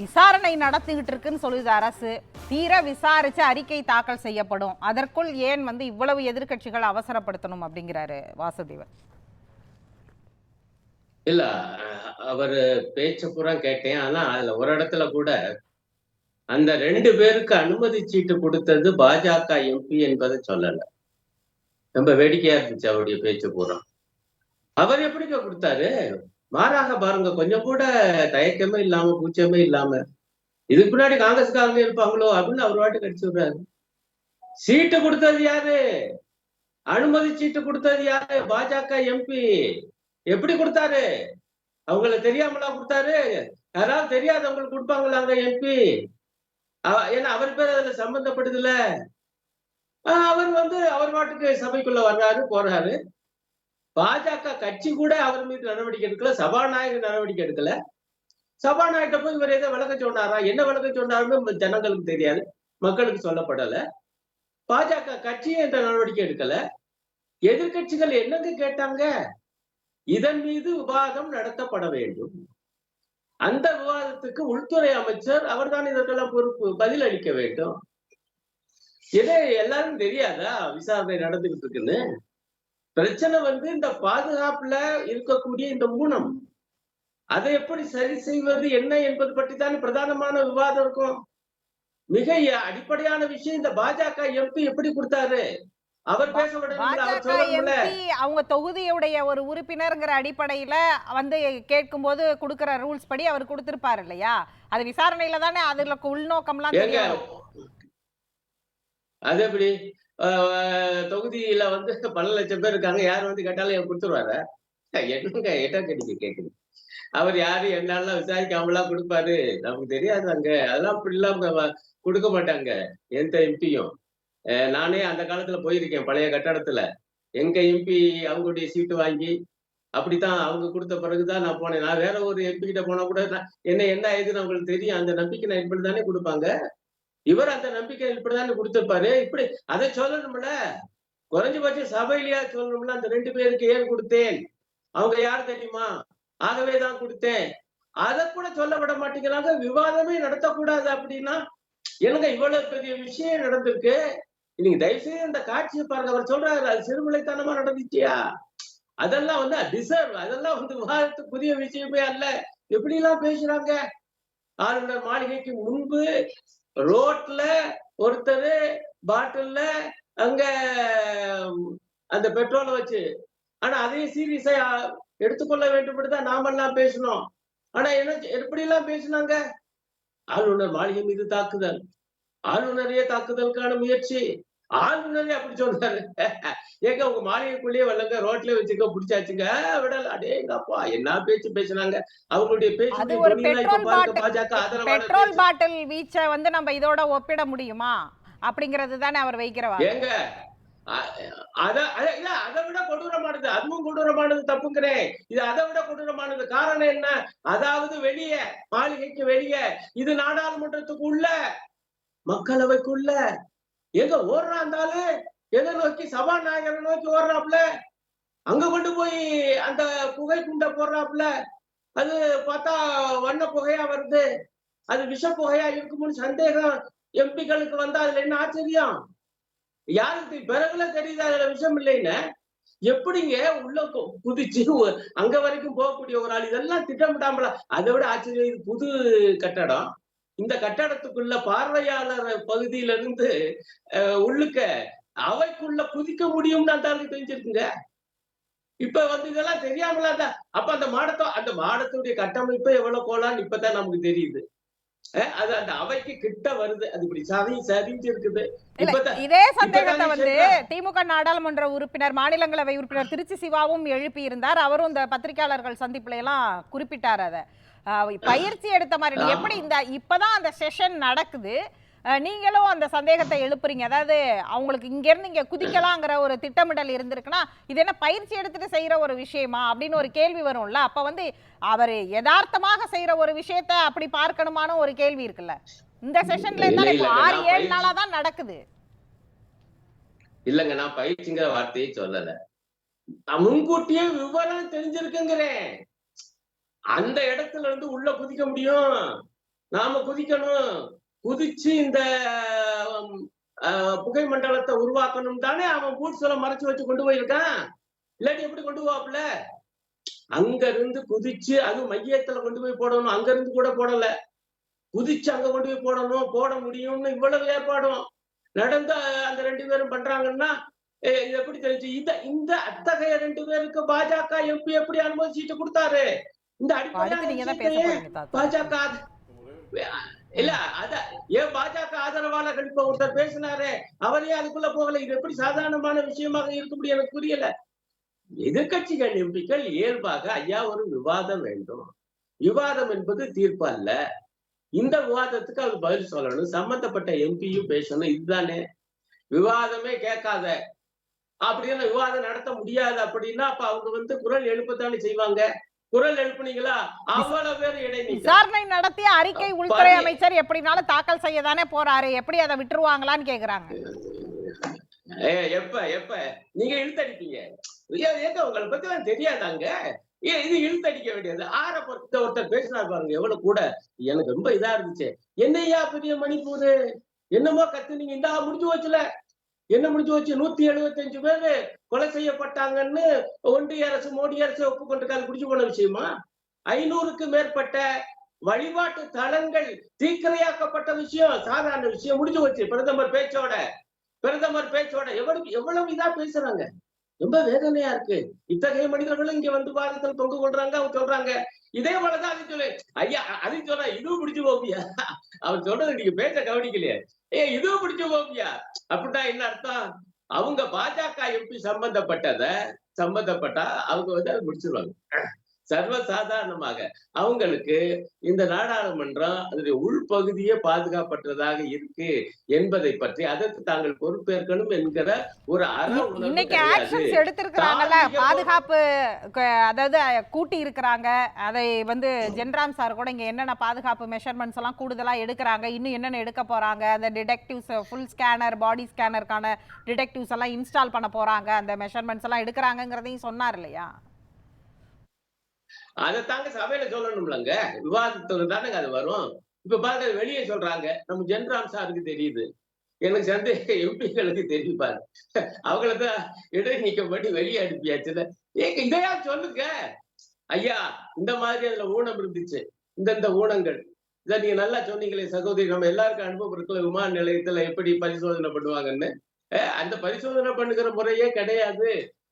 விசாரணை நடத்திக்கிட்டு இருக்குன்னு சொல்லுது அரசு. தீர விசாரிச்சு அறிக்கை தாக்கல் செய்யப்படும். அதற்குள் ஏன் வந்து இவ்வளவு எதிர்க்கட்சிகள் அவசரப்படுத்தணும் அப்படிங்கிறாரு வாசுதேவன். இல்ல அவர் பேச்ச பூரா கேட்டேன். ஆனா அதுல ஒரு இடத்துல கூட அந்த ரெண்டு பேருக்கு அனுமதி சீட்டு கொடுத்தது பாஜக எம்பி என்பதை சொல்லல. ரொம்ப வேடிக்கையா இருந்துச்சு அவருடைய பேச்சு பூரா. அவர் எப்படிங்க கொடுத்தாரு? மாறாக பாருங்க கொஞ்சம் கூட தயக்கமே இல்லாம கூச்சமே இல்லாம இதுக்கு முன்னாடி காங்கிரஸ்காரங்க இருப்பாங்களோ அப்படின்னு அவர் வாட்டு கடிச்சு விடுறாரு. சீட்டு கொடுத்தது யாரு? அனுமதி சீட்டு கொடுத்தது யாரு? பாஜக எம்பி. எப்படி கொடுத்தாரு? அவங்கள தெரியாமலா கொடுத்தாரு? யாராவது தெரியாதவங்களுக்கு கொடுப்பாங்களாங்க எம்பி. ஏன்னா அவர் பேர் அதுல சம்பந்தப்படுதுல ஆஹ் அவர் வந்து அவர் பாட்டுக்கு சபைக்குள்ள வர்றாரு போறாரு. பாஜக கட்சி கூட அவர் மீது நடவடிக்கை எடுக்கல சபாநாயகர் நடவடிக்கை எடுக்கல. சபாநாயகர் போய் இவர் ஏதோ விளக்க சொன்னாரா? என்ன விளக்க சொன்னாருன்னு ஜனங்களுக்கு தெரியாது. மக்களுக்கு சொல்லப்படல. பாஜக கட்சியும் இந்த நடவடிக்கை எடுக்கல. எதிர்க்கட்சிகள் என்னங்க கேட்டாங்க? இதன் மீது விவாதம் நடத்தப்பட வேண்டும். அந்த விவாதத்துக்கு உள்துறை அமைச்சர் அவர்தான் இதற்கெல்லாம் பொறுப்பு பதில் அளிக்க வேண்டும். இதே எல்லாரும் தெரியாதா? விசாரணை நடந்துகிட்டு இருக்குன்னு. பிரச்சனை வந்து இந்த பாதுகாப்புல இருக்கக்கூடிய இந்த ஊனம். அதை எப்படி சரி செய்வது என்ன என்பது பற்றி தான் பிரதானமான விவாதம் இருக்கும். மிக அடிப்படையான விஷயம் இந்த பாஜக எம்பி எப்படி கொடுத்தாரு? அவர் அவங்க தொகுதியுடைய ஒரு உறுப்பினர்ங்கிற அடிப்படையில வந்து கேட்கும்போது கொடுக்கிற ரூல்ஸ் படி அவர் கொடுத்திருப்பாரு இல்லையா? அது விசாரணையில தானே அதுல உள்நோக்கம்லாம் தெரியும் அது எப்படி? தொகுதியில வந்து பல லட்சம் பேர் இருக்காங்க. யார் வந்து கேட்டாலும் என் கொடுத்துருவாரு. என்னங்க எட்டா கேட்டு கேட்குது அவர் யாரு என்னெல்லாம் விசாரிக்காமலாம் கொடுப்பாரு? நமக்கு தெரியாது அங்க. அதெல்லாம் அப்படி கொடுக்க மாட்டாங்க. எந்த எம்பியும். நானே அந்த காலத்துல போயிருக்கேன் பழைய கட்டடத்துல. எங்க எம்பி அவங்களுடைய சீட்டு வாங்கி அப்படித்தான் அவங்க கொடுத்த பிறகுதான் நான் போனேன். நான் வேற ஒரு எம்பி கிட்ட போனா கூட என்ன என்ன ஆயிடுதுன்னு அவங்களுக்கு தெரியும். அந்த நம்பிக்கை நான் இப்படி தானே கொடுப்பாங்க. இவர் அந்த நம்பிக்கை இப்படிதான் கொடுத்திருப்பாரு? இப்படி அதை சொல்லணும்ல? குறைஞ்சபட்சம் சபையிலேயா சொல்லணும்ல? அந்த ரெண்டு பேருக்கு ஏன் கொடுத்தேன்? அவங்க யார் தெரியுமா? ஆகவே தான் கொடுத்தேன். அதை கூட சொல்ல விட மாட்டேங்கிறாங்க. விவாதமே நடத்தக்கூடாது அப்படின்னா எனக்கு இவ்வளவு பெரிய விஷயம் நடந்திருக்கு? நீங்க தயவு செய்து அந்த காட்சியை பாருங்க. அவர் சொல்றாரு அது சிறுமலைத்தனமா நடந்துச்சியா? அதெல்லாம் வந்து டிசர்வ் அதெல்லாம் வந்து விவாதத்துக்குரிய விஷயமே அல்ல. எப்படி எல்லாம் பேசுறாங்க? ஆளுநர் மாளிகைக்கு முன்பு ரோட்ல ஒருத்தர் பாட்டில்ல அங்க அந்த பெட்ரோலை வச்சு ஆனா அதையும் சீரியஸா எடுத்துக்கொள்ள வேண்டும் தான் நாமெல்லாம் பேசணும் ஆனா என்ன எப்படி எல்லாம் பேசினாங்க? ஆளுநர் மாளிகை மீது தாக்குதல். ஆளுநரையே தாக்குதலுக்கான முயற்சி. ஆளுநரே அப்படி சொன்னாரு ஏங்க உங்க மாளிகைக்குள்ளேயே வரலங்க ரோட்ல வச்சுக்க பிடிச்சாச்சுங்க விடல. அடேங்கப்பா என்ன பேச்சு பேசுனாங்க அவங்களுடைய அது ஒரு பேச்சு பெட்ரோல் பாட்டில் பெட்ரோல் வீச்சை வந்து நம்ம இதோட ஒப்பிட முடியுமா? அப்படிங்கிறது தானே அவர் வைக்கிறவா ஏங்க அத அத- இல்ல அதை விட கொடூரமானது அதுவும் கொடூரமானது தப்புங்கிறேன் இது அதை விட கொடூரமானது காரணம் என்ன? அதாவது வெளியே மாளிகைக்கு வெளியே இது நாடாளுமன்றத்துக்கு உள்ள மக்களவைக்குள்ள எங்க ஓடுறாந்தாலு எதை நோக்கி சபாநாயகரை நோக்கி ஓடுறாப்புல? அங்க கொண்டு போய் அந்த புகை குண்டை போடுறாப்புல? அது பார்த்தா வண்ண புகையா வருது. அது விஷ புகையா இருக்கும்னு சந்தேகம். எம்பிக்களுக்கு வந்தா அதுல என்ன ஆச்சரியம்? யாருக்கு? பிறகுல தெரியுது அதுல விஷம் இல்லைன்னு? எப்படிங்க உள்ள குதிச்சு அங்க வரைக்கும் போகக்கூடிய ஒரு ஆள்? இதெல்லாம் திட்டமிட்டாமல அதை விட ஆச்சரியம். இது புது கட்டடம். இந்த கட்டடத்துக்குள்ள பார்வையாளர் பகுதியில இருந்து அஹ், உள்ளுக்க அவைக்குள்ள குதிக்க முடியும்னு அந்த தெரிஞ்சிருக்குங்க. இப்ப வந்து இதெல்லாம் தெரியாமலா தான் அப்ப அந்த மாடத்தோ அந்த மாடத்துடைய கட்டமைப்பு எவ்வளவு கோலான்னு இப்பதான் நமக்கு தெரியுது. அது அந்த அவைக்கு கிட்ட வருது அது இப்படி சரி சரிஞ்சு இருக்குது இதே சந்தேகத்தை வந்து திமுக நாடாளுமன்ற உறுப்பினர் மாநிலங்களவை உறுப்பினர் திருச்சி சிவாவும் எழுப்பி இருந்தார் அவரும் இந்த பத்திரிகையாளர்கள் சந்திப்புல எல்லாம் குறிப்பிட்டார் அதை பயிற்சி எடுத்த மாதிரி. எப்படி இந்த இப்பதான் அந்த செஷன் நடக்குது நீங்களும் அந்த சந்தேகத்தை எழுப்புறீங்க. அதாவது அவங்களுக்கு இங்க இருந்து இங்க குதிக்கலாங்கிற ஒரு திட்டமிடல் இருந்திருக்குன்னா இது என்ன பயிற்சி எடுத்துட்டு செய்யற ஒரு விஷயமா? அப்படின்னு ஒரு கேள்வி வரும்ல. அப்ப வந்து அவர் யதார்த்தமாக செய்யற ஒரு விஷயத்த அப்படி பார்க்கணுமான ஒரு கேள்வி இருக்குல்ல. இந்த செஷன்ல இருந்தாலும் இப்போ ஆறு ஏழு நாளா தான் நடக்குது. இல்லங்க நான் பயிற்சிங்கிற வார்த்தையை சொல்லல. முன்கூட்டியே விவரம் தெரிஞ்சிருக்குங்கிறேன். அந்த இடத்துல இருந்து உள்ள குதிக்க முடியும். நாம குதிக்கணும். குதிச்சு இந்த புகை மண்டலத்தை உருவாக்கணும் தானே அவன் பூட்ஸ்ல மறைச்சு வச்சு கொண்டு போயிருக்கான். இல்லாட்டி எப்படி கொண்டு போவாப்புல? அங்க இருந்து குதிச்சு அது மையத்துல கொண்டு போய் போடணும். அங்க இருந்து கூட போடல. குதிச்சு அங்க கொண்டு போய் போடணும். போட முடியும்னு இவ்வளவு ஏற்பாடும். நடந்த அந்த ரெண்டு பேரும் பண்றாங்கன்னா இது எப்படி தெரிஞ்சு இந்த இந்த அத்தகைய ரெண்டு பேருக்கு பாஜக எம்பி எப்படி அனுமதி சீட்டு கொடுத்தாரு? இந்த அடிப்படையான பாஜக இல்ல அத ஏன் பாஜக ஆதரவாளர்கள் இப்ப ஒருத்தர் பேசினாரே அவரே அதுக்குள்ள போகல. இது எப்படி சாதாரணமான விஷயமாக இருக்க முடியும் எனக்கு புரியல. எதிர்கட்சிகள் எம்பிக்கள் இயல்பாக ஐயா ஒரு விவாதம் வேண்டும். விவாதம் என்பது தீர்ப்பு அல்ல. இந்த விவாதத்துக்கு அவர் பதில் சொல்லணும். சம்பந்தப்பட்ட எம்பியும் பேசணும். இதுதானே. விவாதமே கேட்காத. அப்படின்னு விவாதம் நடத்த முடியாது அப்படின்னா அப்ப அவங்க வந்து குரல் எழுப்பத்தானே செய்வாங்க? குரல் எழுப்புனீங்களா? அவ்வளவு பேர் இடைநீக்கம் விசாரணை நடத்திய அறிக்கை உள்துறை அமைச்சர் எப்படினாலும் தாக்கல் செய்ய தானே போறாரு? எப்படி அதை விட்டுருவாங்களான்னு கேக்குறாங்க. ஏ, எப்ப எப்ப? நீங்க இழுத்தடிப்பீங்க. ஏ- ஏங்க உங்களை பத்தி எல்லாம் தெரியாதாங்க? ஏன் இது இழுத்தடிக்க வேண்டியது. ஆற பொறுத்த ஒருத்தர் பேசினார் பாருங்க எவ்வளவு கூட. எனக்கு ரொம்ப இதா இருந்துச்சு. என்னையா பெரிய மணிப்பூர்? என்னமோ கத்துனீங்க. இந்தா முடிஞ்சு போச்சுல. என்ன முடிஞ்சு போச்சு? நூத்தி எழுபத்தஞ்சு பேரு. கொலை செய்யப்பட்டாங்கன்னு ஒன்றிய அரசு மோடி அரசு ஒப்புக்கொண்டிருக்காது குடிச்சு போன விஷயமா? ஐநூறுக்கு மேற்பட்ட வழிபாட்டு தலங்கள் தீக்கிரையாக்கப்பட்ட விஷயம் சாதாரண விஷயம். முடிஞ்சு போச்சு. பிரதமர் பேச்சோட பிரதமர் பேச்சோட. எவ்வளவு எவ்வளவு இதா பேசுறாங்க? ரொம்ப வேதனையா இருக்கு. இத்தகைய மனிதர்களும் இங்க வந்து பாரதத்தில் தொங்கு கொள்றாங்க அவங்க சொல்றாங்க. இதே போலதான் அது சொல்லு ஐயா அது சொல்ற இதுவும் பிடிச்சு போப்பியா அவர் சொல்றது நீங்க பேச்ச கவனிக்கலையே. ஏ இதுவும் பிடிச்சு போப்பியா அப்படின்னா என்ன அர்த்தம்? அவங்க பாஜக எம்பி சம்பந்தப்பட்டத சம்பந்தப்பட்டா அவங்க வந்து அதை முடிச்சிருவாங்க. சர்வசாதாரணமாக அவங்களுக்கு இந்த நாடாளுமன்றம் அதனுடைய உள்பகுதியே பாதுகாப்பற்றதாக இருக்கு என்பதை பற்றி அதற்கு தாங்கள் பொறுப்பேற்கணும் என்கிற ஒரு அற இன்னைக்கு. ஆக்ஷன்ஸ் எடுத்திருக்கிறாங்கல்ல பாதுகாப்பு அதாவது கூட்டி இருக்கிறாங்க அதை வந்து ஜென்ராம் சார் கூட இங்க என்னென்ன பாதுகாப்பு மெஷர்மெண்ட்ஸ் எல்லாம் கூடுதலா எடுக்கிறாங்க இன்னும் என்னென்ன எடுக்க போறாங்க அந்த டிடெக்டிவ்ஸ் ஃபுல் ஸ்கேனர் பாடி ஸ்கேனருக்கான டிடெக்டிவ்ஸ் எல்லாம் இன்ஸ்டால் பண்ண போறாங்க அந்த மெஷர்மெண்ட்ஸ் எல்லாம் எடுக்கிறாங்கங்கிறதையும் சொன்னார் இல்லையா அதை தாங்க சபையில சொல்லணும்லங்க. விவாதத்துல தானங்க அது வரும். இப்ப பாருங்க வெளியே சொல்றாங்க. நம்ம ஜென்ராம் சாருக்கு தெரியுது. எனக்கு சந்தேகம் எம்பிகளுக்கு தெரிவிப்பாரு அவங்களதான் இடை நீக்கப்பட்டு வெளியே அனுப்பியாச்சுல ஏங்க இதையா சொல்லுங்க? ஐயா இந்த மாதிரி அதுல ஊனம் இருந்துச்சு. இந்தந்த ஊனங்கள். இதை நீங்க நல்லா சொன்னீங்களே சகோதரி. நம்ம எல்லாருக்கும் அனுபவம் விமான நிலையத்துல எப்படி பரிசோதனை பண்ணுவாங்கன்னு. அந்த பரிசோதனை பண்ணுகிற முறையே கிடையாது.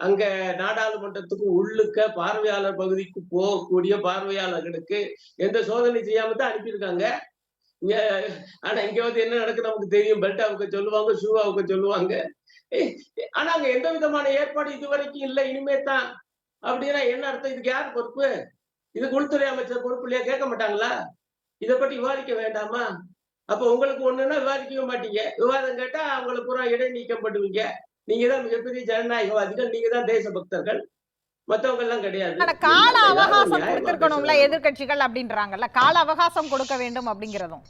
அங்க நாடாளுமன்றத்துக்கு உள்ளுக்க பார்வையாளர் பகுதிக்கு போகக்கூடிய பார்வையாளர்களுக்கு எந்த சோதனை செய்யாம தான் அனுப்பியிருக்காங்க. இங்க ஆனா இங்க வந்து என்ன நடக்குது நமக்கு தெரியும். பெல்ட் அவங்க சொல்லுவாங்க ஷூ அவங்க சொல்லுவாங்க. ஆனா அங்க எந்த விதமான ஏற்பாடு இது வரைக்கும் இல்லை. இனிமே தான். அப்படின்னா என்ன அர்த்தம்? இதுக்கு யார் பொறுப்பு? இதுக்கு உள்துறை அமைச்சர் பொறுப்பு இல்லையா? கேட்க மாட்டாங்களா? இதை பற்றி விவாதிக்க வேண்டாமா? அப்ப உங்களுக்கு ஒண்ணுன்னா விவாதிக்கவே மாட்டீங்க. விவாதம் கேட்டா அவங்களுக்கு பூரா இடைநீக்கம் பண்ணுவீங்க நீங்க தான் மிகப்பெரிய ஜனநாயகவாதிகள் நீங்க தான் தேசபக்தர்கள். மத்தவங்க எல்லாம் கிடையாது கால அவகாசம் கொடுத்திருக்கணும்ல பேசணும். எதிர்க்கட்சிகள் அப்படின்றாங்கல்ல கால அவகாசம் கொடுக்க வேண்டும் அப்படிங்கிறதும்.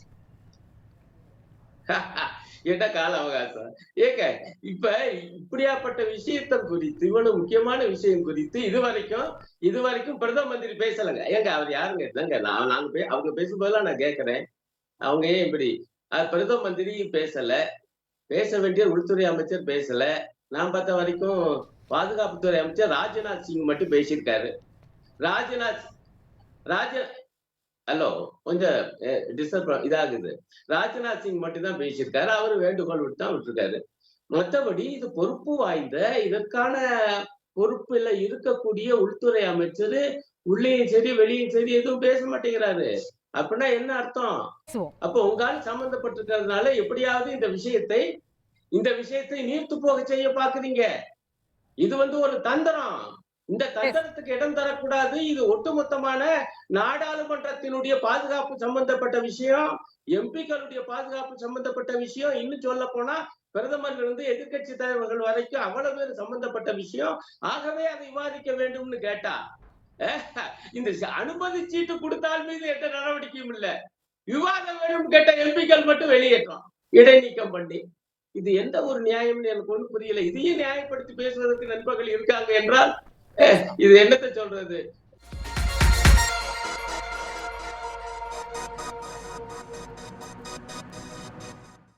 என்ன கால அவகாசம்? ஏங்க இப்ப இப்படியாப்பட்ட விஷயத்தை குறித்து இவ்வளவு முக்கியமான விஷயம் குறித்து இதுவரைக்கும் இதுவரைக்கும் பிரதம மந்திரி பேசலங்க. ஏங்க அவர் யாருங்க? இல்லைங்க நான் நாங்க அவங்க பேசும்போதெல்லாம் நான் கேட்கிறேன். அவங்க ஏன் இப்படி பிரதம மந்திரி பேசல. பேச வேண்டிய உள்துறை அமைச்சர் பேசல. நான் பார்த்த வரைக்கும் பாதுகாப்புத்துறை அமைச்சர் ராஜ்நாத் சிங் மட்டும் பேசியிருக்காரு. ராஜ்நாத் ராஜ ஹலோ கொஞ்சம் டிஸ்டர்ப் இதாகுது. ராஜ்நாத் சிங் மட்டும் தான் பேசியிருக்காரு. அவர் வேண்டுகோள் விட்டு தான் விட்டுருக்காரு. மற்றபடி இது பொறுப்பு வாய்ந்த இதற்கான பொறுப்புல இருக்கக்கூடிய உள்துறை அமைச்சர் உள்ளேயும் சரி வெளியும் சரி எதுவும் பேச மாட்டேங்கிறாரு. அப்படின்னா என்ன அர்த்தம்? அப்ப உங்களால் சம்பந்தப்பட்டிருக்கிறதுனால எப்படியாவது இந்த விஷயத்தை இந்த விஷயத்தை நீர்த்து போக செய்ய பாக்குறீங்க இது வந்து ஒரு தந்திரம். இந்த தந்திரத்துக்கு இடம் தரக்கூடாது. இது ஒட்டுமொத்தமான நாடாளுமன்றத்தினுடைய பாதுகாப்பு சம்பந்தப்பட்ட விஷயம் எம்பிக்களுடைய பாதுகாப்பு சம்பந்தப்பட்ட விஷயம். இன்னும் சொல்ல போனா பிரதமர்ல இருந்து எதிர்க்கட்சி தலைவர்கள் வரைக்கும் அவ்வளவு பேர் சம்பந்தப்பட்ட விஷயம். ஆகவே அதை விவாதிக்க வேண்டும்னு கேட்டா இந்த அனுமதி சீட்டு கொடுத்தால் மீது எந்த நடவடிக்கையும் இல்ல. விவாதம் வேணும் கேட்ட எம்பிக்கள் மட்டும் வெளியேற்றோம் இடைநீக்கம் பண்ணி. இது எந்த ஒரு நியாயம்னு எனக்கு ஒண்ணும் புரியல. இதையே நியாயப்படுத்தி பேசுவதற்கு நண்பர்கள் இருக்காங்க என்றால் இது என்னத்தை சொல்றது?